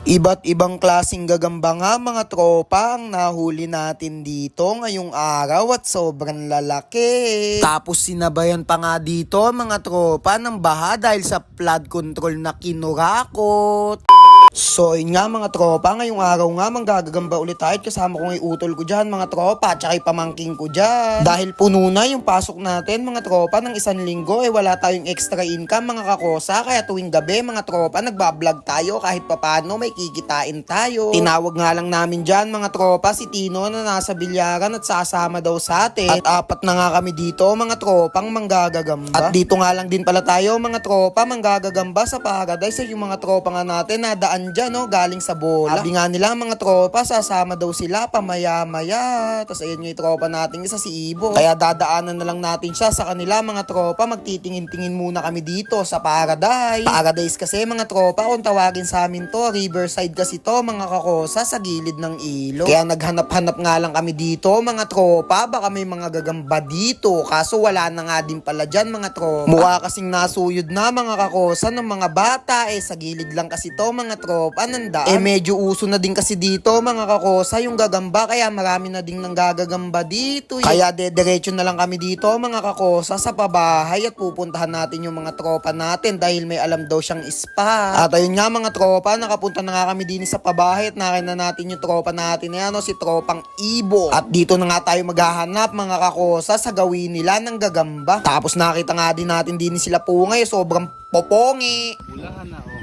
Iba't ibang klasing gagamba nga mga tropa ang nahuli natin dito ngayong araw at sobrang lalaki. Tapos sinabayan pa nga dito mga tropa ng baha dahil sa flood control na kinurakot. So yun nga mga tropa, ngayong araw nga manggagagamba ulit tayo at kasama ko ng utol ko dyan mga tropa at saka pamangking ko dyan. Dahil puno na yung pasok natin mga tropa ng isang linggo eh wala tayong extra income mga kakosa kaya tuwing gabi mga tropa nagbablog tayo kahit papano may kikitain tayo. Tinawag nga lang namin dyan mga tropa si Tino na nasa bilyaran at sasama daw sa atin. At apat na nga kami dito mga tropang manggagagamba. At dito nga lang din pala tayo mga tropa manggagagamba sa paradise yung mga tropa nga natin na daan dyan no, galing sa bola. Sabi nga nila mga tropa sasama daw sila pamaya-maya. Tapos ayun yung tropa natin isa si Ibo. Kaya dadaanan na lang natin siya sa kanila mga tropa magtitingin-tingin muna kami dito sa paradise. Paradise kasi mga tropa kung tawagin sa amin to riverside kasi to mga kakosa sa gilid ng ilog. Kaya naghanap-hanap nga lang kami dito mga tropa baka may mga gagamba dito kaso wala na nga din pala dyan mga tropa. Mukha kasing nasuyod na mga kakosa ng mga bata eh sa gilid lang kasi to mga tropa nandaan. Eh medyo uso na din kasi dito mga kakosa yung gagamba kaya marami na ding nanggagagamba dito. eh. Kaya dediretso na lang kami dito mga kakosa sa pabahay at pupuntahan natin yung mga tropa natin dahil may alam daw siyang spa. At ayun nga mga tropa, nakapunta na nga kami din sa pabahay at nakita natin yung tropa natin na ano, si tropang Ibo. At dito na nga tayo maghahanap mga kakosa sa gawin nila ng gagamba. Tapos nakita nga din natin din sila pungay, sobrang popongi. Pulahan na, oh.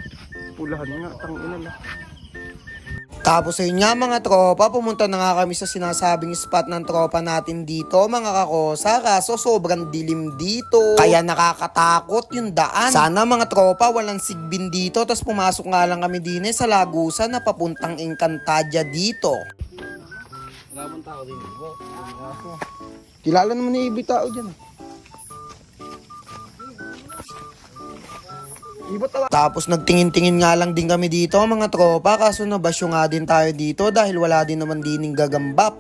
Pulahan nga, tangina na. Tapos ayun nga mga tropa, pumunta na nga kami sa sinasabing spot ng tropa natin dito mga kakosa kaso sobrang dilim dito. Kaya nakakatakot yung daan. Sana mga tropa walang sigbin dito tapos pumasok nga lang kami din eh sa Lagusan na papuntang Encantadia dito. Kilala naman ni Ibi tao dyan. Tapos nagtingin-tingin nga lang din kami dito mga tropa. Kaso nabasyo nga din tayo dito dahil wala din naman dining gagamba,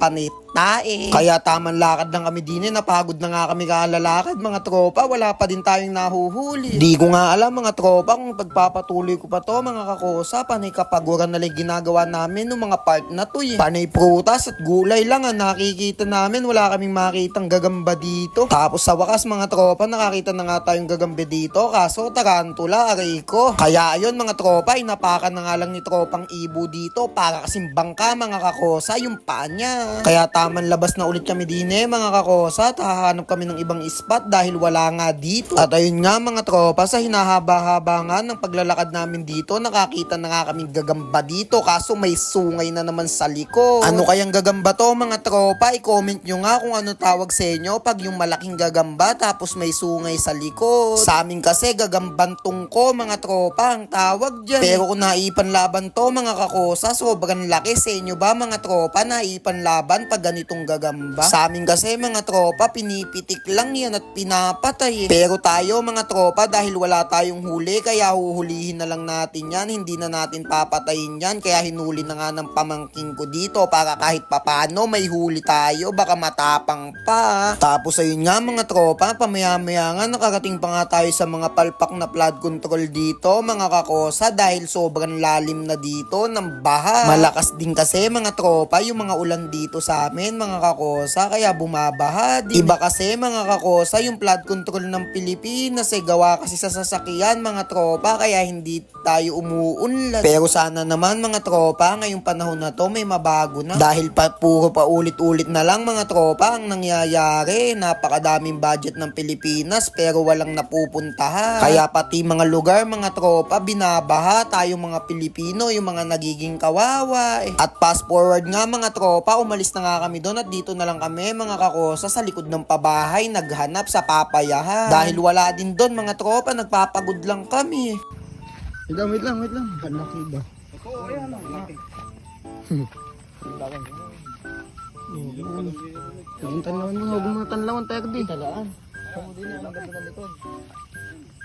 panitae. Kaya taman lakad lang kami din eh, napagod na nga kami kalalakad mga tropa, wala pa din tayong nahuhuli. Di ko nga alam mga tropa kung pagpapatuloy ko pa to mga kakosa, panay kapaguran na lang ginagawa namin ng mga part na to eh. Panay prutas at gulay lang ang nakikita namin, wala kaming makitang gagamba dito. Tapos sa wakas mga tropa, nakakita na nga tayong gagamba dito kaso tarantula, aray ko. Kaya ayun mga tropa, inapakan na nga lang ni tropang ibo dito para kasing bangka mga kakosa yung paa. Kaya taman labas na ulit kami din eh mga kakosa at hahanap kami ng ibang spot dahil wala nga dito. At ayun nga mga tropa, sa hinahaba-haba nga ng paglalakad namin dito, nakakita na nga kaming gagamba dito kaso may sungay na naman sa likod. Ano kayang gagamba to mga tropa? I-comment nyo nga kung ano tawag sa inyo pag yung malaking gagamba tapos may sungay sa likod. Sa amin kasi gagamban tungko mga tropa ang tawag dyan. Pero kung naipanlaban to mga kakosa, sobrang laki sa inyo ba mga tropa naipanlaban pag ganitong gagamba? Sa amin kasi mga tropa, pinipitik lang yan at pinapatay. eh. Pero tayo mga tropa, dahil wala tayong huli, kaya huhulihin na lang natin yan. Hindi na natin papatayin yan. Kaya hinuli na nga ng pamangking ko dito para kahit papano may huli tayo. Baka matapang pa. Tapos ayun nga mga tropa, pamaya-maya nga nakarating pa nga tayo sa mga palpak na flood control dito mga kakosa dahil sobrang lalim na dito ng baha. Malakas din kasi mga tropa yung mga ulan dito sa amin mga kakosa kaya bumabaha din. Iba kasi mga kakosa yung flood control ng Pilipinas eh gawa kasi sa sasakyan mga tropa kaya hindi tayo umuunlad. Pero sana naman mga tropa ngayong panahon na to may mabago na. Dahil pa puro pa ulit-ulit na lang mga tropa ang nangyayari. Napakadaming budget ng Pilipinas pero walang napupuntahan. Kaya pati mga lugar mga tropa binabaha tayong mga Pilipino yung mga nagiging kawawa. eh. At fast forward nga mga tropa umalis na nga kami doon at dito na lang kami mga kakosa sa likod ng pabahay naghanap sa papayahan. Dahil wala din doon mga tropa nagpapagod lang kami. Wait lang, wait lang, wait lang. Laki ba? Huwag tanlawan mo, huwag mo tanlawan, terdi. Talaan.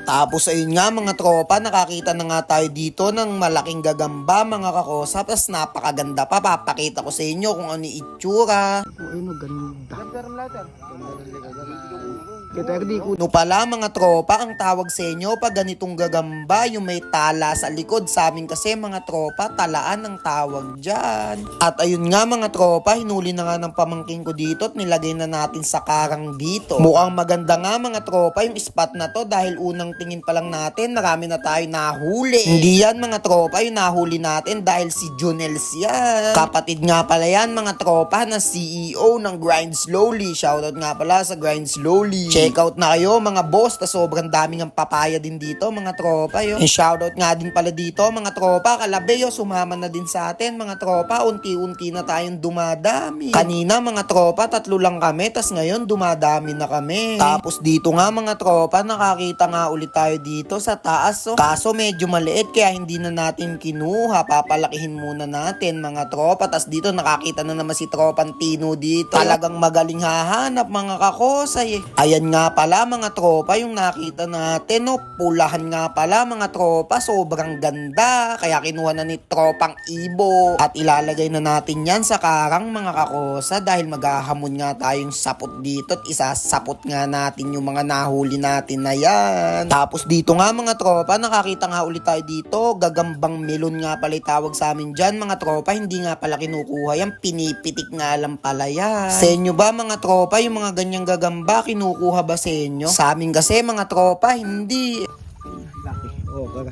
Tapos ayun nga mga tropa, nakakita na nga tayo dito ng malaking gagamba mga kakosa. Tapos napakaganda pa, papakita ko sa inyo kung ano yung itsura. Oh, ayun, oh, ganda. Kita No pala mga tropa, ang tawag sa inyo pag ganitong gagamba, yung may tala sa likod. Sa amin kasi mga tropa, talaan ang tawag dyan. At ayun nga mga tropa, hinuli na nga ng pamangking ko dito at nilagay na natin sa karang dito. Mukhang maganda nga mga tropa yung spot na to dahil unang tingin pa lang natin, marami na tayo nahuli. Hindi yan mga tropa yung nahuli natin dahil si Junels yan. Kapatid nga pala yan mga tropa na CEO ng Grind Slowly. Shoutout nga pala sa Grind Slowly. Check out na kayo mga boss, ta sobrang daming ang papaya din dito mga tropa yo. And shoutout nga din pala dito mga tropa, kalabe yo, sumama na din sa atin mga tropa, unti-unti na tayong dumadami. Kanina mga tropa, tatlo lang kami, tas ngayon dumadami na kami. Tapos dito nga mga tropa, nakakita nga ulit tayo dito sa taas. So. Kaso medyo maliit kaya hindi na natin kinuha, papalakihin muna natin mga tropa. Tas dito nakakita na naman si Tropang Tino dito. Talagang magaling hahanap mga kakosay eh. Ayan nga pala mga tropa yung nakita natin no. Pulahan nga pala mga tropa. Sobrang ganda. Kaya kinuha na ni Tropang Ibo. At ilalagay na natin yan sa karang mga kakosa dahil maghahamon nga tayong sapot dito at isasapot nga natin yung mga nahuli natin na yan. Tapos dito nga mga tropa, nakakita nga ulit tayo dito. Gagambang melon nga pala tawag sa amin dyan mga tropa. Hindi nga pala kinukuha yan. Pinipitik nga lang pala yan. Sa inyo ba mga tropa, yung mga ganyang gagamba, kinukuha ba sa inyo? Sa amin kasi mga tropa, hindi. Kaga. Oo,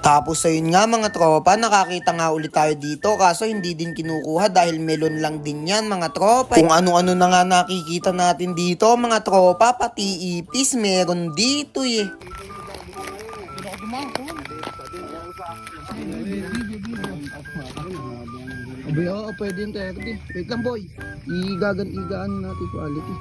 Tapos ayun nga mga tropa, nakakita nga ulit tayo dito kaso hindi din kinukuha dahil melon lang din yan mga tropa. Kung ano-ano na nga nakikita natin dito mga tropa, pati ipis meron dito eh. Abay, oo, pwede yung 30. Wait lang, boy. Igagan-igaan natin quality.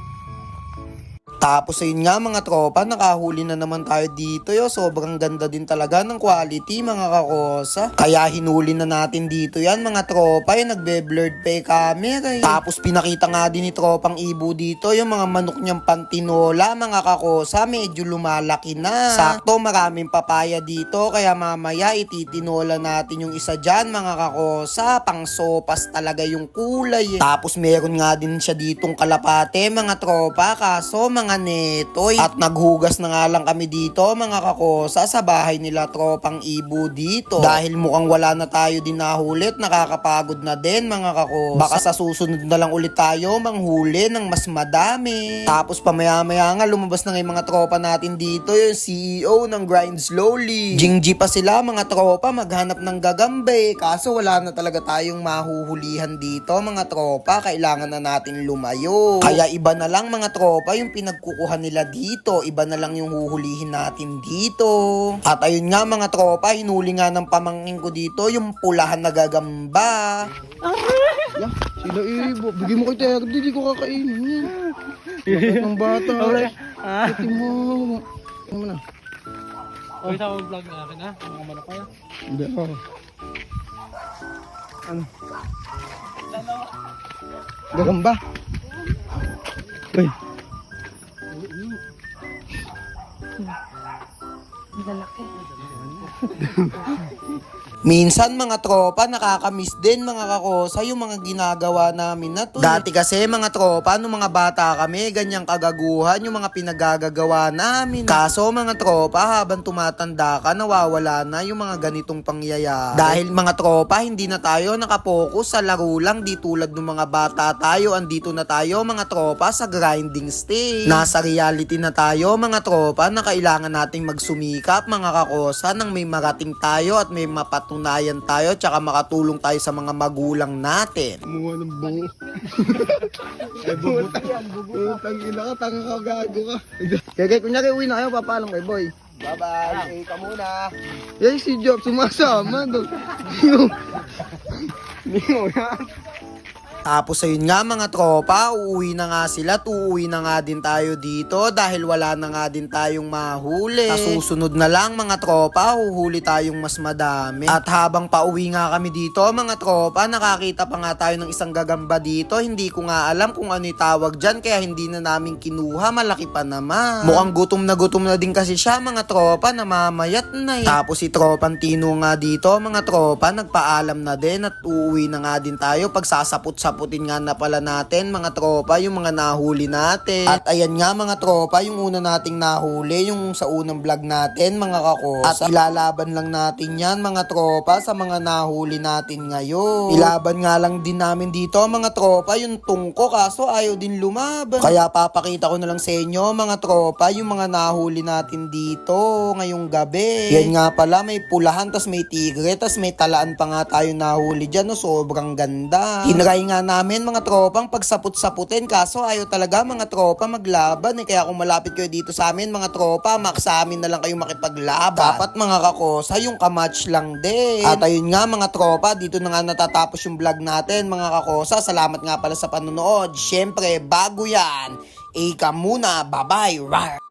Tapos ayun nga mga tropa, nakahuli na naman tayo dito yo. Sobrang ganda din talaga ng quality mga kakosa. Kaya hinuli na natin dito yan mga tropa. Yung nagbe-blurred pa yung camera. eh. Tapos pinakita nga din ni tropang ibo dito yung mga manok niyang pantinola mga kakosa. Medyo lumalaki na. Sakto maraming papaya dito. Kaya mamaya ititinola natin yung isa dyan mga kakosa. Pang sopas talaga yung kulay. eh. Tapos meron nga din siya ditong kalapate mga tropa. Kaso mga netoy. At naghugas na nga lang kami dito mga kakosa sa bahay nila tropang ibo dito. Dahil mukhang wala na tayo din nahulit. Nakakapagod na din mga kakosa. Baka sa susunod na lang ulit tayo manghuli ng mas madami. Tapos pamaya-maya nga lumabas na nga mga tropa natin dito. Yung CEO ng Grind Slowly. Jingji pa sila mga tropa maghanap ng gagambe. Kaso wala na talaga tayong mahuhulihan dito mga tropa. Kailangan na natin lumayo. Kaya iba na lang mga tropa yung pinagkukuha nila dito. Iba na lang yung huhulihin natin dito. At ayun nga mga tropa, hinuli nga ng pamangkin ko dito yung pulahan na gagamba. Yeah, sila ibo. Bigyan mo kay 30, di ko kakainin yan. Bakit ng bata? Pati mo. Ano mo na? Okay, sa vlog na akin ha? Mga manok kayo. Hindi ako. Ano? Gagamba. Uy. Ang lalaki. Minsan mga tropa, nakakamiss din mga kakosa yung mga ginagawa namin na to. Dati kasi mga tropa, nung mga bata kami, ganyang kagaguhan yung mga pinagagagawa namin. Kaso mga tropa, habang tumatanda ka, nawawala na yung mga ganitong pangyayari. Dahil mga tropa, hindi na tayo nakapokus sa laro lang di tulad ng mga bata tayo. Andito na tayo mga tropa sa grinding stage. Nasa reality na tayo mga tropa na kailangan nating magsumikap mga kakosa nang may marating tayo at may mapatunayan tayo tsaka makatulong tayo sa mga magulang natin. Kumuha ng buo. Ay, bubutang. Bubutang ina ka, tanga ka, gago ka. Kaya kaya kunyari uwi na kayo, papalang kay boy. Bye-bye. ka muna. Yan si Job, sumasama doon. Hindi mo yan. Tapos ayun nga mga tropa, uuwi na nga sila uuwi na nga din tayo dito dahil wala na nga din tayong mahuli. Sa susunod na lang mga tropa, huhuli tayong mas madami. At habang pauwi nga kami dito mga tropa, nakakita pa nga tayo ng isang gagamba dito. Hindi ko nga alam kung ano tawag dyan kaya hindi na namin kinuha, malaki pa naman. Mukhang gutom na gutom na din kasi siya mga tropa, namamayat na eh. Tapos si tropang Tino nga dito mga tropa, nagpaalam na din at uuwi na nga din tayo pag sasapot sa sasaputin nga na pala natin mga tropa yung mga nahuli natin. At ayan nga mga tropa, yung una nating nahuli, yung sa unang vlog natin mga kakos. At ilalaban lang natin yan mga tropa sa mga nahuli natin ngayon. Ilaban nga lang din namin dito mga tropa yung tungko kaso ayaw din lumaban. Kaya papakita ko na lang sa inyo mga tropa yung mga nahuli natin dito ngayong gabi. Yan nga pala may pulahan tas may tigre tas may talaan pa nga tayo nahuli dyan no sobrang ganda. Tinry nga namin mga tropang pagsaput-saputin kaso ayaw talaga mga tropa maglaban eh. Kaya kung malapit kayo dito sa amin mga tropa mak sa amin na lang kayo makipaglaban. Dapat mga kakosa yung kamatch lang din. At ayun nga mga tropa dito na nga natatapos yung vlog natin mga kakosa. Salamat nga pala sa panonood. Syempre bago yan, ika muna. Bye-bye.